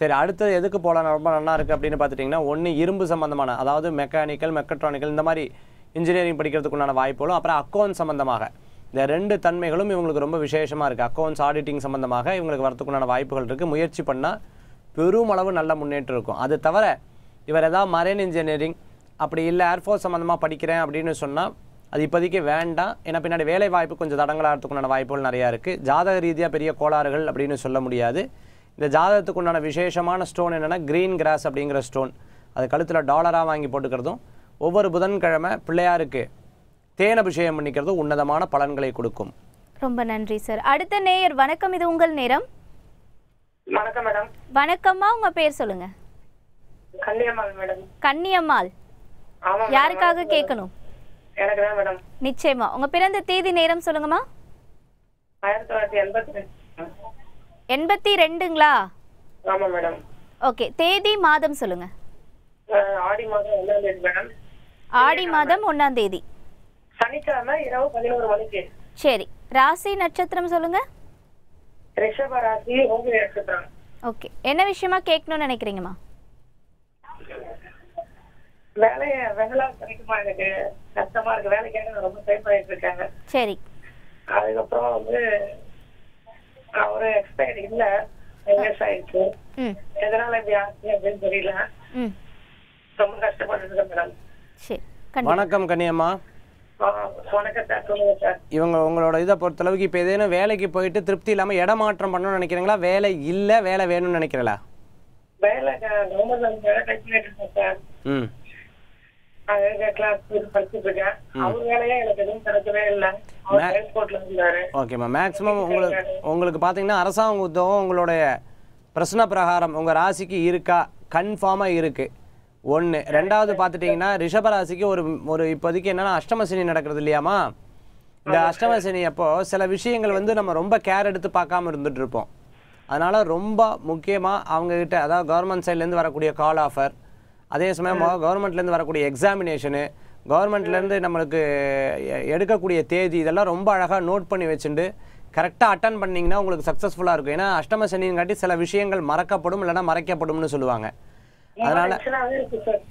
சரி அடுத்தது எதுக்கு போகலாம் ரொம்ப நல்லா இருக்குது அப்படின்னு பார்த்துட்டிங்கன்னா ஒன்று இரும்பு சம்மந்தமான அதாவது மெக்கானிக்கல் மெக்கட்ரானிக்கல் இந்த மாதிரி இன்ஜினியரிங் படிக்கிறதுக்குண்டான வாய்ப்புகளும் அப்புறம் அக்கௌண்ட் சம்மந்தமாக இந்த ரெண்டு தன்மைகளும் இவங்களுக்கு ரொம்ப விசேஷமாக இருக்குது அக்கௌண்ட்ஸ் ஆடிட்டிங் சம்மந்தமாக இவங்களுக்கு வரத்துக்குண்டான வாய்ப்புகள் இருக்குது முயற்சி பண்ணால் பெருமளவு நல்ல முன்னேற்றம் இருக்கும். அது தவிர இவர் ஏதாவது மரைன் இன்ஜினியரிங் அப்படி இல்லை ஏர்ஃபோர்ஸ் சம்மந்தமாக படிக்கிறேன் அப்படின்னு சொன்னால் அது இப்போதைக்கு வேண்டாம். ஏன்னா பின்னாடி வேலை வாய்ப்பு கொஞ்சம் தடங்களாகிறதுக்குண்டான வாய்ப்புகள் நிறையா இருக்குது ஜாதக ரீதியாக பெரிய கோளாறுகள் அப்படின்னு சொல்ல முடியாது. இந்த ஜாதகத்துக்கு உண்டான விசேஷமான ஸ்டோன் என்னென்னா க்ரீன் கிராஸ் அப்படிங்கிற ஸ்டோன் அது கழுத்தில் டாலராக வாங்கி போட்டுக்கிறதும் ஒவ்வொரு புதன்கிழமை பிள்ளையாருக்கு தேன் அபிஷேகம் பண்ணிக்கிறதும் உன்னதமான பலன்களை கொடுக்கும். ரொம்ப நன்றி சார் அடுத்த நேயர் வணக்கம். இது உங்கள் நேரம். வணக்கம் மேடம். வணக்கம்மா உங்க பேர் சொல்லுங்க. கல்யாணம் மேடம். கன்னியம்மாள். யாருக்காக கேட்கணும்? எனக்கு தான் மேடம். நிச்சயமா. உங்க பிறந்த தேதி நேரம் சொல்லுங்கம்மா. ஆயிரத்தி தொள்ளாயிரத்தி எண்பத்தி ரெண்டு எண்பத்தி ரெண்டுங்களா? ஆமா மேடம். ஓகே தேதி மாதம் சொல்லுங்க. ஆடி மாதம் ஒன்றாம் தேதி மேடம். ஆடி மாதம் ஒன்னாம் தேதி. சனிக்கிழமை இரவு பதினோரு மணிக்கு. சரி. ராசி நட்சத்திரம் சொல்லுங்க. ரிஷப ராசி நட்சத்திரம் ஓகே என்ன விஷயமா கேட்கணும்னு நினைக்கிறீங்கம்மா? வேலைய வேலை கிடைக்குமா எனக்கு கஷ்டமா இருக்கு. வேலைக்காக நான் ரொம்ப ட்ரை பண்ணிட்டு சரி. அதுக்கப்புறம் வந்து அவரு எக்ஸ்பயர் இல்ல இயர்ஸ் ஆயிடுச்சு. ம். எதனால இப்படி ஆச்சு அப்படின்னு தெரியல. ம். ரொம்ப கஷ்டப்பட்டு இருக்கேன் மேடம். வணக்கம் கன்னியம்மா இவங்க உங்களோட இதை பொறுத்தளவுக்கு இப்போ ஏதேனும் வேலைக்கு போயிட்டு திருப்தி இல்லாமல் இடமாற்றம் பண்ணணும்னு நினைக்கிறீங்களா? வேலை இல்லை வேலை வேணும்னு நினைக்கிறீங்களா? ஓகேம்மா மேக்ஸிமம் உங்களுக்கு உங்களுக்கு பார்த்தீங்கன்னா அரசாங்க உத்தியோகம் உங்களுடைய பிரச்சனை பிரகாரம் உங்கள் ராசிக்கு இருக்கா? கன்ஃபார்மாக இருக்குது ஒன்று ரெண்டாவது பார்த்துட்டிங்கன்னா ரிஷப ராசிக்கு ஒரு ஒரு இப்போதைக்கு என்னென்னா அஷ்டம சனி நடக்கிறது இல்லையாம்மா? இந்த அஷ்டம சனி அப்போ சில விஷயங்கள் வந்து நம்ம ரொம்ப கேர் எடுத்து பார்க்காம இருந்துட்டு இருப்போம். அதனால் ரொம்ப முக்கியமாக அவங்கக்கிட்ட அதாவது கவர்மெண்ட் சைட்லேருந்து வரக்கூடிய கால் ஆஃபர் அதே சமயம் கவர்மெண்ட்லேருந்து வரக்கூடிய எக்ஸாமினேஷனு கவர்மெண்ட்லேருந்து நம்மளுக்கு எடுக்கக்கூடிய தேதி இதெல்லாம் ரொம்ப அழகாக நோட் பண்ணி வச்சுட்டு கரெக்டாக அட்டன் பண்ணிங்கன்னா உங்களுக்கு சக்ஸஸ்ஃபுல்லாக இருக்கும். ஏன்னா அஷ்டம சனிங்காட்டி சில விஷயங்கள் மறக்கப்படும் இல்லைன்னா மறைக்கப்படும்னு சொல்லுவாங்க. அதனால்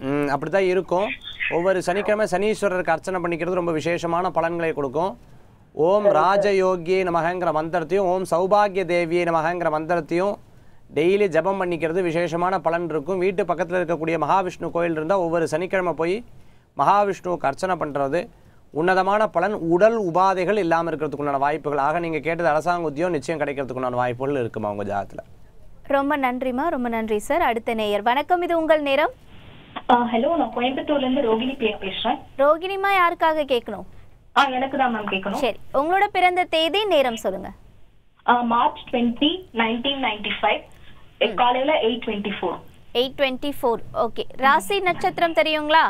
ம் அப்படி தான் இருக்கும். ஒவ்வொரு சனிக்கிழமை சனீஸ்வரருக்கு அர்ச்சனை பண்ணிக்கிறது ரொம்ப விசேஷமான பலன்களை கொடுக்கும். ஓம் ராஜயோகியே நமகங்கிற மந்திரத்தையும் ஓம் சௌபாகிய தேவியே நமகங்கிற மந்திரத்தையும் டெய்லி ஜெபம் பண்ணிக்கிறது விசேஷமான பலன் இருக்கும். வீட்டு பக்கத்தில் இருக்கக்கூடிய மகாவிஷ்ணு கோயில் இருந்தால் ஒவ்வொரு சனிக்கிழமை போய் மகாவிஷ்ணுவுக்கு அர்ச்சனை பண்ணுறது உன்னதமான பலன். உடல் உபாதைகள் இல்லாமல் இருக்கிறதுக்குண்டான வாய்ப்புகள். ஆக நீங்கள் கேட்டது அரசாங்க உத்தியோகம் நிச்சயம் கிடைக்கிறதுக்குண்டான வாய்ப்புகள் இருக்குமா உங்கள் ஜாதத்தில் ரொம்ப நன்றிம்மா. ரொம்ப நன்றி சார் அடுத்த நேயர். வணக்கம். இது உங்கள் நேரம்? ஹலோ நான் கோயம்புத்தூர்ல இருந்து ரோகிணி பேசுறேன். ரோகிணிமா யாருக்காக கேட்கணும் ஆ எனக்கு தான் மேம் கேட்கணும் சரி. உங்களோட பிறந்த தேதி நேரம் சொல்லுங்க. March twenty nineteen ninety five காலையில eight twenty four eight twenty four okay. ராசி நட்சத்திரம் தெரியுங்களா?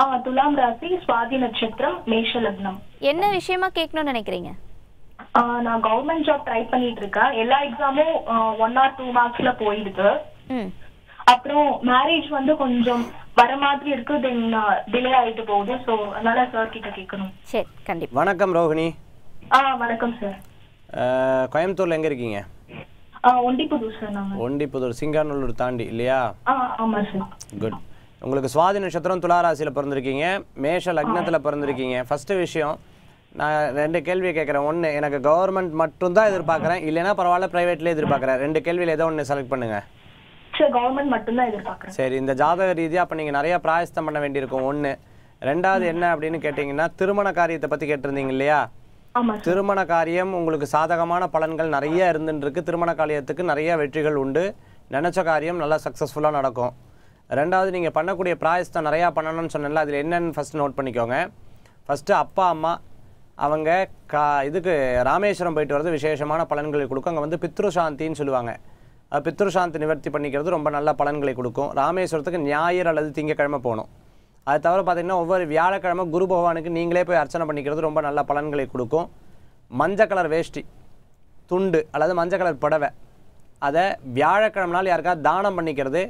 ஆ துலாம் ராசி சுவாதி நட்சத்திரம் மேஷ லக்னம். என்ன விஷயமா கேட்கணும்னு நினைக்கிறீங்க? நான் கவர்மெண்ட் ஜாப் ட்ரை பண்ணிட்டு இருக்கேன். எல்லா எக்ஸாமும் ஒன் ஆர் டூ மார்க்ஸ்ல போயிடுது. ம். அப்புறம் மேரேஜ் வந்து கொஞ்சம் வர மாதிரி இருக்கு. தென் டிலே ஆயிட்டு போகுது. ஸோ அதனால சார் கிட்ட கேட்கணும். சரி கண்டிப்பா. வணக்கம் ரோஹிணி. ஆ வணக்கம் சார் கோயம்புத்தூர்ல எங்கே இருக்கீங்க? ஆ ஒண்டிப்புது சார் நாங்க. ஒண்டிப்புதூர் சிங்காநல்லூர் தாண்டி இல்லையா? ஆ ஆமா சார் குட் உங்களுக்கு சுவாதி நட்சத்திரம் துலா ராசியில் பிறந்திருக்கீங்க. மேஷ லக்னத்தில் பிறந்திருக்கீங்க. ஃபஸ்ட்டு விஷயம் நான் ரெண்டு கேள்வி கேட்குறேன். ஒன்று எனக்கு கவர்மெண்ட் மட்டும்தான் எதிர்பார்க்குறேன். இல்லைன்னா பரவாயில்ல ப்ரைவேட்லேயே எதிர்பார்க்குறேன். ரெண்டு கேள்வியில் ஏதோ ஒன்று செலக்ட் பண்ணுங்கள் சார் கவர்மெண்ட் மட்டும்தான் எதிர்பார்க்குறேன். சரி இந்த ஜாதக ரீதியாக அப்போ நீங்கள் நிறைய பிராயஸ்தம் பண்ண வேண்டியிருக்கும். ஒன்று ரெண்டாவது என்ன அப்படின்னு கேட்டிங்கன்னா திருமண காரியத்தை பற்றி கேட்டிருந்தீங்க இல்லையா? திருமண காரியம் உங்களுக்கு சாதகமான பலன்கள் நிறைய இருந்துட்டு இருக்கு திருமண காரியத்துக்கு நிறைய வெற்றிகள் உண்டு. நினச்ச காரியம் நல்லா சக்ஸஸ்ஃபுல்லாக நடக்கும். ரெண்டாவது நீங்கள் பண்ணக்கூடிய பிராயஸ்தம் நிறையா பண்ணணும்னு சொன்னேன்ல அதில் என்னென்னு ஃபஸ்ட் நோட் பண்ணிக்கோங்க. ஃபஸ்ட்டு அப்பா அம்மா அவங்க கா இதுக்கு ராமேஸ்வரம் போயிட்டு வரது விசேஷமான பலன்களை கொடுக்கும். அங்கே வந்து பித்ரு சாந்தின்னு சொல்லுவாங்க பித்ருசாந்தி பித்ரு சாந்தி நிவர்த்தி பண்ணிக்கிறது ரொம்ப நல்ல பலன்களை கொடுக்கும். ராமேஸ்வரத்துக்கு ஞாயிறு அல்லது திங்கக்கிழமை போகணும். அது தவிர பார்த்தீங்கன்னா ஒவ்வொரு வியாழக்கிழமை குரு பகவானுக்கு நீங்களே போய் அர்ச்சனை பண்ணிக்கிறது ரொம்ப நல்ல பலன்களை கொடுக்கும். மஞ்சள் கலர் வேஷ்டி துண்டு அல்லது மஞ்சள் கலர் புடவை. அதை வியாழக்கிழமை நாள் யாருக்காவது தானம் பண்ணிக்கிறது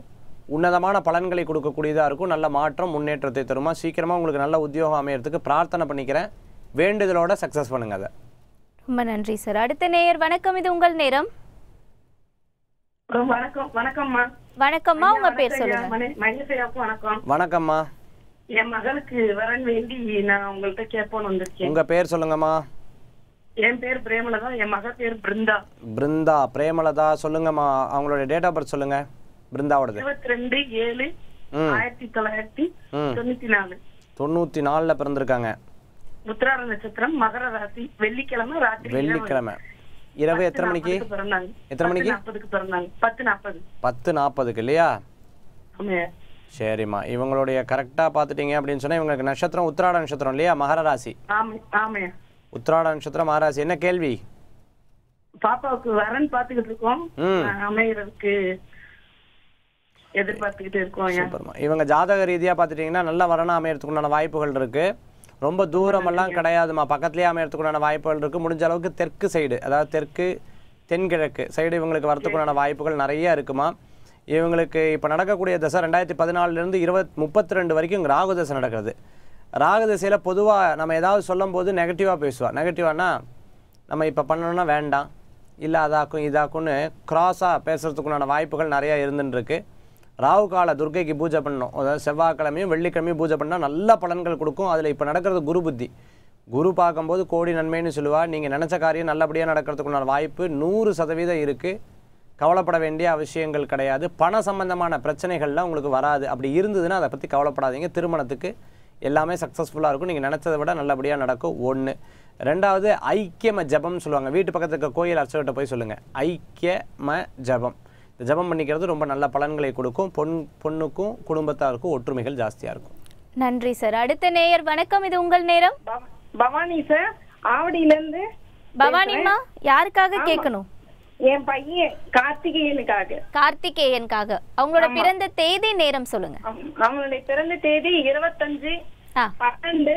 உன்னதமான பலன்களை கொடுக்கக்கூடியதாக இருக்கும். நல்ல மாற்றம் முன்னேற்றத்தை தருமா? சீக்கிரமாக உங்களுக்கு நல்ல உத்தியோகம் அமையறதுக்கு பிரார்த்தனை பண்ணிக்கிறேன். வேண்டுதலோட சக்ஸஸ் பண்ணுங்க அதை. ரொம்ப நன்றி சார் அடுத்த நேயர் வணக்கம். இது உங்கள் நேரம். வணக்கம் வணக்கம்மா. வணக்கம்மா உங்க பேர் சொல்லுங்க. வணக்கம்மா. என் மகளுக்கு வரன் வேண்டி நான் உங்கள்ட்ட கேட்போன்னு வந்திருக்கேன். உங்கள் பேர் சொல்லுங்கம்மா. என் பேர் பிரேமலதா என் மக பேர் பிருந்தா. பிருந்தா பிரேமலதா சொல்லுங்கம்மா. அவங்களோட டேட் ஆஃப் பர்த் சொல்லுங்க. பிருந்தாவோடது. இருபத்தி ரெண்டு ஏழு. ஆயிரத்தி தொள்ளாயிரத்தி. தொண்ணூத்தி நாலு. தொண்ணூற்றி நாலில் பிறந்திருக்காங்க. உத்திராட நட்சத்திரம் மகர ராசி வெள்ளிக்கிழமை ராத்திரி. வெள்ளிக்கிழமை. இரவு எத்தனை மணிக்கு? பிறந்தாங்க. எத்தனை மணிக்கு? பத்து நாற்பதுக்கு பிறந்தாங்க. பத்து நாற்பது. பத்து நாற்பதுக்கு இல்லையா? சரிம்மா. இவங்களுடைய கரெக்டாக பார்த்துட்டீங்க அப்படின்னு சொன்னால் இவங்களுக்கு நட்சத்திரம் உத்திராட நட்சத்திரம் இல்லையா? மகர ராசி. உத்திராட நட்சத்திரம் மகராசி என்ன கேள்வி? பாப்பாவுக்கு வரன் பாத்துக்கிட்டு இருக்கோம். அமையறதுக்கு எதிர்பார்த்துக்கிட்டு இருக்கோம் இவங்க ஜாதக ரீதியாக பார்த்துட்டிங்கன்னா நல்ல வரணும் அமையறதுக்கு உண்டான வாய்ப்புகள் இருக்குது ரொம்ப தூரமெல்லாம் கிடையாதுமா. பக்கத்துலேயே அமையறதுக்குண்டான வாய்ப்புகள் இருக்குது முடிஞ்ச அளவுக்கு தெற்கு சைடு அதாவது தெற்கு தென்கிழக்கு சைடு இவங்களுக்கு வரத்துக்குண்டான வாய்ப்புகள் நிறைய இருக்குமா. இவங்களுக்கு இப்போ நடக்கக்கூடிய தசை ரெண்டாயிரத்தி பதினாலுலேருந்து இருபத் முப்பத்தி ரெண்டு வரைக்கும் ராகு தசை நடக்கிறது. ராகு தசையில் பொதுவாக நம்ம ஏதாவது சொல்லும் போது நெகட்டிவாக பேசுவாள் நெகட்டிவானா நம்ம இப்போ பண்ணணும்னா வேண்டாம். இல்லை அதாக்கும் இதாக்கும்னு க்ராஸாக பேசுகிறதுக்குண்டான வாய்ப்புகள் நிறையா இருந்துருக்கு ராகு கால துர்கைக்கு பூஜை பண்ணணும். அதாவது செவ்வாய்க்கிழமையும் வெள்ளிக்கிழமையும் பூஜை பண்ணால் நல்ல பலன்கள் கொடுக்கும். அதில் இப்போ நடக்கிறது குரு புத்தி. குரு பார்க்கும்போது கோடி நன்மைன்னு சொல்லுவா. நீங்கள் நினச்ச காரியம் நல்லபடியாக நடக்கிறதுக்குண்டான வாய்ப்பு நூறு சதவீதம் இருக்குது கவலைப்பட வேண்டிய அவசியங்கள் கிடையாது. பண சம்பந்தமான பிரச்சனைகள்லாம் உங்களுக்கு வராது. அப்படி இருந்ததுன்னா அதை பற்றி கவலைப்படாதீங்க. திருமணத்துக்கு எல்லாமே சக்ஸஸ்ஃபுல்லாக இருக்கும். நீங்கள் நினச்சதை விட நல்லபடியாக நடக்கும். ஒன்று ரெண்டாவது ஐக்கியம ஜபம்னு சொல்லுவாங்க. வீட்டு பக்கத்துல இருக்க கோயில் அர்ச்சகர்கிட்ட போய் சொல்லுங்கள் ஐக்கியம ஜபம். இந்த ஜபம் பண்ணிக்கிறது ரொம்ப நல்ல பலன்களை கொடுக்கும். பொன் பொண்ணுக்கும் குடும்பத்தாருக்கும் ஒற்றுமைகள் ஜாஸ்தியாக இருக்கும். நன்றி சார். அடுத்த நேயர் வணக்கம். இது உங்கள் நேரம்? பவ- பவானி சார். ஆவடியில இருந்து பவானிம்மா யாருக்காக கேட்கணும்? என் பையன் கார்த்திகேயனுக்காக. கார்த்திகேயனுக்காக. அவங்களோட பிறந்த தேதி நேரம் சொல்லுங்க. அவ- அவனுடைய பிறந்த தேதி இருபத்தஞ்சு பன்னெண்டு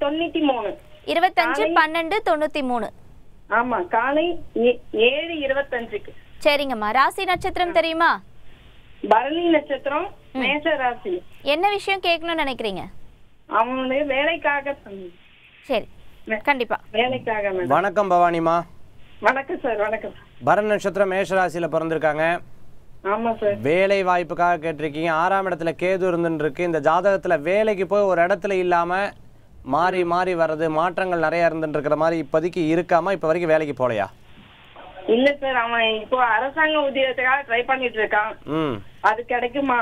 தொண்ணூத்தி மூணு இருபத்தஞ்சு பன்னெண்டு தொண்ணூற்றி மூணு ஆமா காலை ஏ- ஏழு இருபத்தஞ்சுக்கு. சரிங்கம்மா. ராசி நட்சத்திரம் தெரியுமா? பரணி நட்சத்திரம் மேஷ ராசி. என்ன விஷயம் கேட்கணும்னு நினைக்கிறீங்க? அவனுடைய வேலைக்காக. சரி கண்டிப்பா. வேலைக்காக வணக்கம் பவானிமா. வணக்கம் சார் வணக்கம் பரண் நட்சத்திரம் மேஷராசியில் பிறந்திருக்காங்க. ஆமா சார். வேலை வாய்ப்புக்காக கேட்டிருக்கீங்க. ஆறாம் இடத்துல கேது இருந்துன்னு இருக்கு இந்த ஜாதகத்தில் வேலைக்கு போய் ஒரு இடத்துல இல்லாமல் மாறி மாறி வர்றது மாற்றங்கள் நிறைய இருந்துட்டு இருக்கிற மாதிரி இப்போதைக்கு இருக்காம? இப்போ வரைக்கும் வேலைக்கு போகலையா இல்ல சார் அவன் இப்போ அரசாங்க உத்தியோகத்துக்காக ட்ரை பண்ணிட்டு இருக்கான். அது கிடைக்குமா?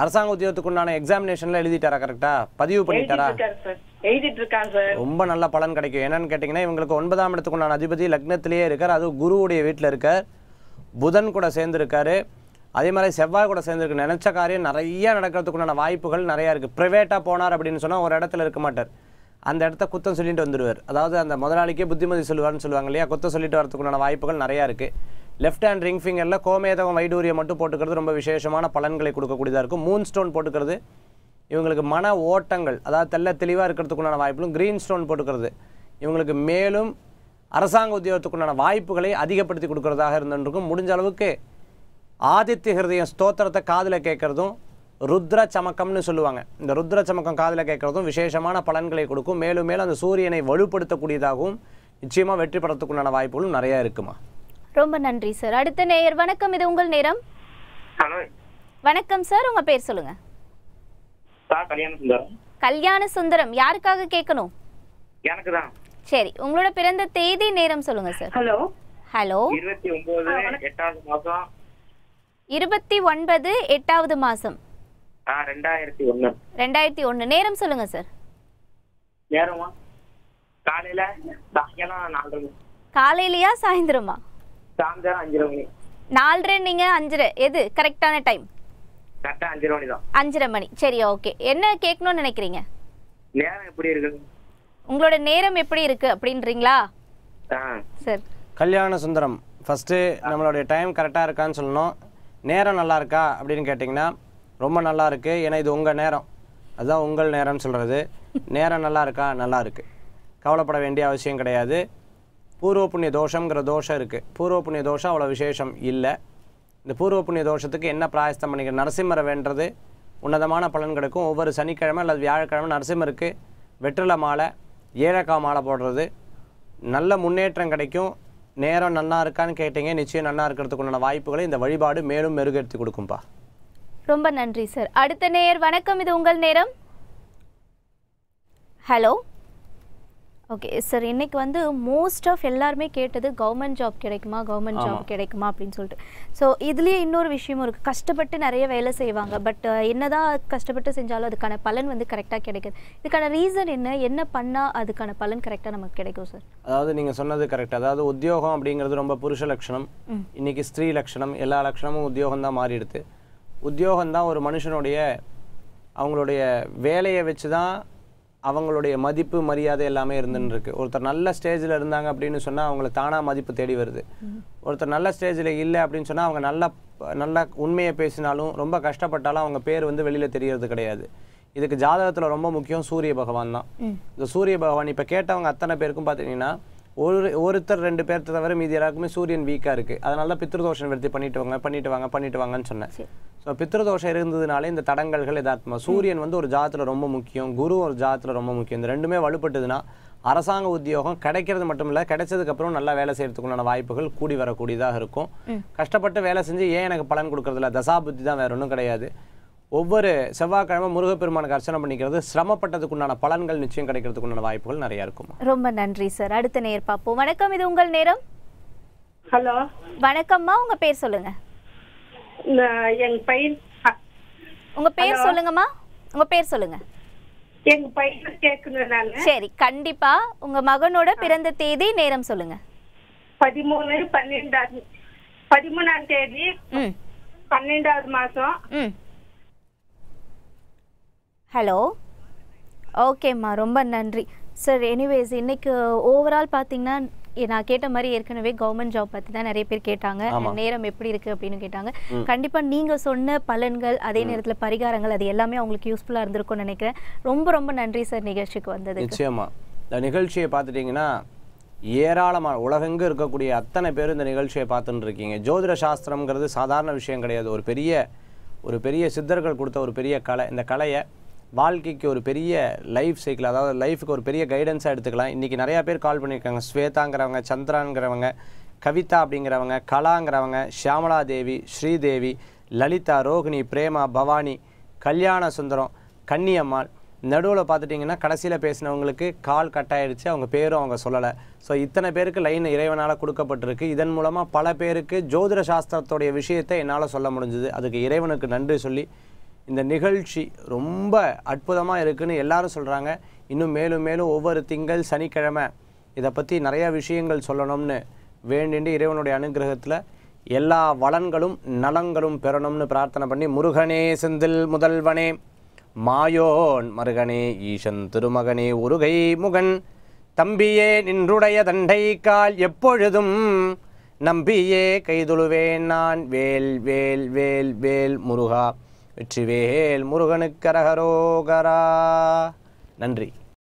அரசாங்க உத்தியோகத்துக்கு உண்டான எக்ஸாமினேஷன்ல எழுதிட்டாரா கரெக்டா பதிவு பண்ணிட்டாரா? இருக்காரு சார். எழுதிட்டு இருக்கான் சார். ரொம்ப நல்ல பலன் கிடைக்கும். என்னன்னு கேட்டிங்கன்னா இவங்களுக்கு ஒன்பதாம் இடத்துக்கு உண்டான அதிபதி லக்னத்திலேயே இருக்கார். அதுவும் குருவுடைய வீட்டில் இருக்கார். புதன் கூட சேர்ந்துருக்காரு. அதே மாதிரி செவ்வாய் கூட சேர்ந்துருக்கு. நினைச்ச காரியம் நிறைய நடக்கிறதுக்குண்டான வாய்ப்புகள் நிறையா இருக்குது ப்ரைவேட்டாக போனார் அப்படின்னு சொன்னால் ஒரு இடத்துல இருக்க மாட்டார். அந்த இடத்த குத்தம் சொல்லிட்டு வந்துடுவார் அதாவது அந்த முதலாளிக்கே புத்திமதி சொல்லுவார்னு சொல்லுவாங்க இல்லையா? குத்தம் சொல்லிட்டு வரதுக்குண்டான வாய்ப்புகள் நிறையா இருக்குது லெஃப்ட் ஹேண்ட் ரிங் ஃபிங்கரில் கோமேதகம் வைடூரியம் மட்டும் போட்டுக்கிறது ரொம்ப விசேஷமான பலன்களை கொடுக்கக்கூடியதாக இருக்கும். மூன் ஸ்டோன் போட்டுக்கிறது இவங்களுக்கு மன ஓட்டங்கள் அதாவது தெள்ள தெளிவாக இருக்கிறதுக்குண்டான வாய்ப்புகளும் க்ரீன் ஸ்டோன் போட்டுக்கிறது இவங்களுக்கு மேலும் அரசாங்க உத்தியோகத்துக்குண்டான வாய்ப்புகளை அதிகப்படுத்தி கொடுக்கறதாக இருந்துருக்கும் முடிஞ்ச அளவுக்கு ஆதித்ய ஹிருதயம் ஸ்தோத்திரத்தை காதில் கேட்குறதும் ருத்ர சமக்கம்னு சொல்லுவாங்க. இந்த ருத்ர சமக்கம் காதில் கேட்குறதும் விசேஷமான பலன்களை கொடுக்கும். மேலும் மேலும் அந்த சூரியனை வலுப்படுத்தக்கூடியதாகவும் நிச்சயமாக வெற்றி பெறத்துக்குண்டான வாய்ப்புகளும் நிறையா இருக்குமா? ரொம்ப நன்றி சார். அடுத்த நேயர் வணக்கம். இது உங்கள் நேரம்? ஹலோ. வணக்கம் சார். உங்க பேர் சொல்லுங்க. கல்யாண சுந்தரம். கல்யாண சுந்தரம். யாருக்காக கேட்கணும்? எனக்கு தான். சரி உங்களோட பிறந்த தேதி நேரம் சொல்லுங்க சார். ஹலோ. ஹலோ. இருபத்தி ஒன்பது எட்டாவது மாசம் இருபத்தி ஒன்பது எட்டாவது மாசம் ரெண்டாயிரத்தி ஒண்ணு ரெண்டாயிரத்தி ஒன்று நேரம் சொல்லுங்க சார். நேரமா? காலையில சாயங்காலம் நாலரை மணி. காலையிலயா சாயந்தரமா? சாயந்தரம் அஞ்சரை மணி. நாலரை நீங்க அஞ்சரை. எது? கரெக்டான டைம். கரெக்டா அஞ்சரை மணி தான். அஞ்சரை மணி. சரி ஓகே. என்ன கேட்கணும்னு நினைக்கிறீங்க? நேரம் எப்படி இருக்கு? உங்களோட நேரம் எப்படி இருக்கு அப்படின்றீங்களா? சார். கல்யாண சுந்தரம் ஃபஸ்ட்டு நம்மளுடைய டைம் கரெக்டாக இருக்கான்னு சொல்லணும். நேரம் நல்லா இருக்கா அப்படின்னு கேட்டிங்கன்னா ரொம்ப நல்லா இருக்கு ஏன்னா இது உங்கள் நேரம். அதுதான் உங்கள் நேரம்னு சொல்கிறது நேரம் நல்லா இருக்கா? நல்லா இருக்கு. கவலைப்பட வேண்டிய அவசியம் கிடையாது. பூர்வ புண்ணிய தோஷங்கிற தோஷம் இருக்குது பூர்வ புண்ணிய தோஷம் அவ்வளோ விசேஷம் இல்லை. இந்த பூர்வ புண்ணிய தோஷத்துக்கு என்ன பிராயஸ்தம் பண்ணிக்கிற நரசிம்மரை வேண்டது உன்னதமான பலன் கிடைக்கும். ஒவ்வொரு சனிக்கிழமை அல்லது வியாழக்கிழமை நரசிம்மருக்கு வெற்றிலை மாலை ஏழக்காய் மாலை போடுறது. நல்ல முன்னேற்றம் கிடைக்கும். நேரம் நல்லா இருக்கான்னு கேட்டீங்க. நிச்சயம் நல்லா இருக்கிறதுக்குண்டான வாய்ப்புகளை இந்த வழிபாடு மேலும் மெருகேற்றி கொடுக்கும்பா. ரொம்ப நன்றி சார் அடுத்த நேயர் வணக்கம். இது உங்கள் நேரம். ஹலோ ஓகே சார் இன்னைக்கு வந்து மோஸ்ட் ஆஃப் எல்லாருமே கேட்டது கவர்மெண்ட் ஜாப் கிடைக்குமா கவர்மெண்ட் ஜாப். கிடைக்குமா அப்படின்னு சொல்லிட்டு. ஸோ இதுலேயே இன்னொரு விஷயமும் இருக்குது கஷ்டப்பட்டு நிறைய வேலை செய்வாங்க. பட் என்னதான் கஷ்டப்பட்டு செஞ்சாலும் அதுக்கான பலன் வந்து கரெக்டாக கிடைக்குது. இதுக்கான ரீசன் என்ன? என்ன பண்ணால் அதுக்கான பலன் கரெக்டாக நமக்கு கிடைக்கும் சார் அதாவது நீங்கள் சொன்னது கரெக்ட் அதாவது உத்தியோகம் அப்படிங்கிறது ரொம்ப புருஷ லட்சணம். இன்னைக்கு ஸ்திரீ லட்சணம். எல்லா லட்சணமும் உத்தியோகம் தான் மாறிடுது. உத்தியோகம் தான் ஒரு மனுஷனுடைய அவங்களுடைய வேலையை வச்சு தான் அவங்களுடைய மதிப்பு மரியாதை எல்லாமே இருந்துன்னு இருக்கு ஒருத்தர் நல்ல ஸ்டேஜில் இருந்தாங்க அப்படின்னு சொன்னால் அவங்கள தானாக மதிப்பு தேடி வருது. ஒருத்தர் நல்ல ஸ்டேஜில் இல்லை அப்படின்னு சொன்னால் அவங்க நல்ல நல்ல உண்மையை பேசினாலும் ரொம்ப கஷ்டப்பட்டாலும் அவங்க பேர் வந்து வெளியில் தெரியறது கிடையாது. இதுக்கு ஜாதகத்தில் ரொம்ப முக்கியம் சூரிய பகவான் தான். இந்த சூரிய பகவான் இப்போ கேட்டவங்க அத்தனை பேருக்கும் பார்த்தீங்கன்னா ஒரு ஒருத்தர் ரெண்டு பேர் தவிர மீதி எல்லாருக்குமே சூரியன் வீக்காக இருக்குது அதனால தான் பித்ருதோஷம் நிவர்த்தி பண்ணிட்டு வாங்க பண்ணிட்டு வாங்க பண்ணிட்டு வாங்கன்னு சொன்னேன். ஸோ பித்ருதோஷம் இருந்ததுனாலே இந்த தடங்கல்கள் எதாத்மா சூரியன் வந்து ஒரு ஜாதத்தில் ரொம்ப முக்கியம் குரு ஒரு ஜாதத்தில் ரொம்ப முக்கியம். இந்த ரெண்டுமே வலுப்பட்டதுன்னா அரசாங்க உத்தியோகம் கிடைக்கிறது மட்டும் இல்லை கிடைச்சதுக்கப்புறம் நல்லா வேலை செய்யறதுக்குண்டான வாய்ப்புகள் கூடி வரக்கூடியதாக இருக்கும். கஷ்டப்பட்டு வேலை செஞ்சு ஏன் எனக்கு பலன் கொடுக்கறதில்ல? தசாபுத்தி தான் வேற ஒன்றும் கிடையாது. ஒவ்வொரு செவ்வாய்க்கிழமை முருகப்பெருமானுக்கு அர்ச்சனை பண்ணிக்கிறது. சிரமப்பட்டதுக்குண்டான பலன்கள் நிச்சயம் கிடைக்கிறதுக்குண்டான வாய்ப்புகள் நிறையா இருக்கும்? ரொம்ப நன்றி சார். அடுத்த நேயர் பார்ப்போம். வணக்கம் இது உங்கள் நேரம்? ஹலோ? வணக்கம்மா உங்க பேர் சொல்லுங்க. எங்க பையன் உங்க பேர் Hello. சொல்லுங்கம்மா. உங்க பேர் சொல்லுங்க. எங்க பையன் கேட்கணும் நானு. சரி கண்டிப்பா. உங்க மகனோட பிறந்த தேதி நேரம் சொல்லுங்க. பதிமூணு பன்னெண்டாவது பதிமூணாம் தேதி பன்னெண்டாவது மாசம். ஹலோ ஓகேம்மா ரொம்ப நன்றி. சார் எனிவேஸ் இன்னைக்கு ஓவரால் பார்த்தீங்கன்னா நான் கேட்ட மாதிரி ஏற்கனவே கவர்மெண்ட் ஜாப் பற்றி தான் நிறைய பேர் கேட்டாங்க. நேரம் எப்படி இருக்குது அப்படின்னு கேட்டாங்க. கண்டிப்பாக நீங்கள் சொன்ன பலன்கள் அதே நேரத்தில் பரிகாரங்கள் அது எல்லாமே அவங்களுக்கு யூஸ்ஃபுல்லாக இருந்திருக்கும்னு நினைக்கிறேன். ரொம்ப ரொம்ப நன்றி சார் நிகழ்ச்சிக்கு வந்ததுக்கு. நிச்சயமா. இந்த நிகழ்ச்சியை பார்த்துட்டிங்கன்னா ஏராளமான உலகெங்கு இருக்கக்கூடிய அத்தனை பேர் இந்த நிகழ்ச்சியை பார்த்துட்டு இருக்கீங்க. ஜோதிட சாஸ்திரம்ங்கிறது சாதாரண விஷயம் கிடையாது. ஒரு பெரிய ஒரு பெரிய சித்தர்கள் கொடுத்த ஒரு பெரிய கலை. இந்த கலையை வாழ்க்கைக்கு ஒரு பெரிய லைஃப் சைக்கிள் அதாவது லைஃபுக்கு ஒரு பெரிய கைடன்ஸாக எடுத்துக்கலாம். இன்றைக்கி நிறையா பேர் கால் பண்ணியிருக்காங்க. ஸ்வேதாங்கிறவங்க சந்திராங்கிறவங்க கவிதா அப்படிங்கிறவங்க கலாங்கிறவங்க ஷியாமலா தேவி ஸ்ரீதேவி லலிதா ரோகிணி பிரேமா பவானி கல்யாண சுந்தரம் கன்னியம்மாள். நடுவில் பார்த்துட்டிங்கன்னா கடைசியில் பேசினவங்களுக்கு கால் கட்டாயிடுச்சு அவங்க பேரும் அவங்க சொல்லலை. ஸோ இத்தனை பேருக்கு லைன் இறைவனால் கொடுக்கப்பட்டிருக்கு. இதன் மூலமாக பல பேருக்கு ஜோதிட சாஸ்திரத்துடைய விஷயத்தை என்னால் சொல்ல முடிஞ்சுது. அதுக்கு இறைவனுக்கு நன்றி சொல்லி இந்த நிகழ்ச்சி ரொம்ப அற்புதமாக இருக்குதுன்னு எல்லாரும் சொல்கிறாங்க இன்னும் மேலும் மேலும் ஒவ்வொரு திங்கள் சனிக்கிழமை இதை பற்றி நிறைய விஷயங்கள் சொல்லணும்னு வேண்டிண்டு இறைவனுடைய அனுகிரகத்தில் எல்லா வளன்களும் நலங்களும் பெறணும்னு பிரார்த்தனை பண்ணி முருகனே செந்தில் முதல்வனே மாயோன் மருகனே ஈசன் திருமகனே உருகை முகன் தம்பியே நின்றுடைய தண்டை கால் எப்பொழுதும் நம்பியே கைதுழுவேன் நான். வேல் வேல் வேல் வேல் முருகா. வெற்றிவேல் முருகனுக்கரகரோகரா நன்றி.